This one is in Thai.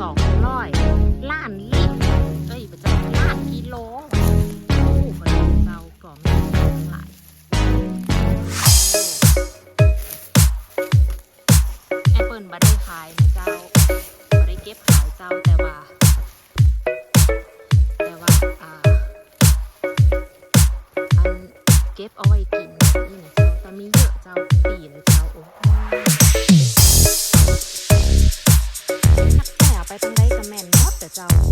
สองร้อยล้านลิตรเอ้ยประจำล้านกิโลผู้คนเบากล่อมหลายแอปเปิลบัตได้ขายนะเจ้าบัได้เก็บขายเจ้าแต่ว่า แต่ว่าอ่าอันเก็บเอาไว้กินนี่นะเจ้าแต่มีเยอะเจ้าปีนะเจ้าโอ้ But you make a man not the dog.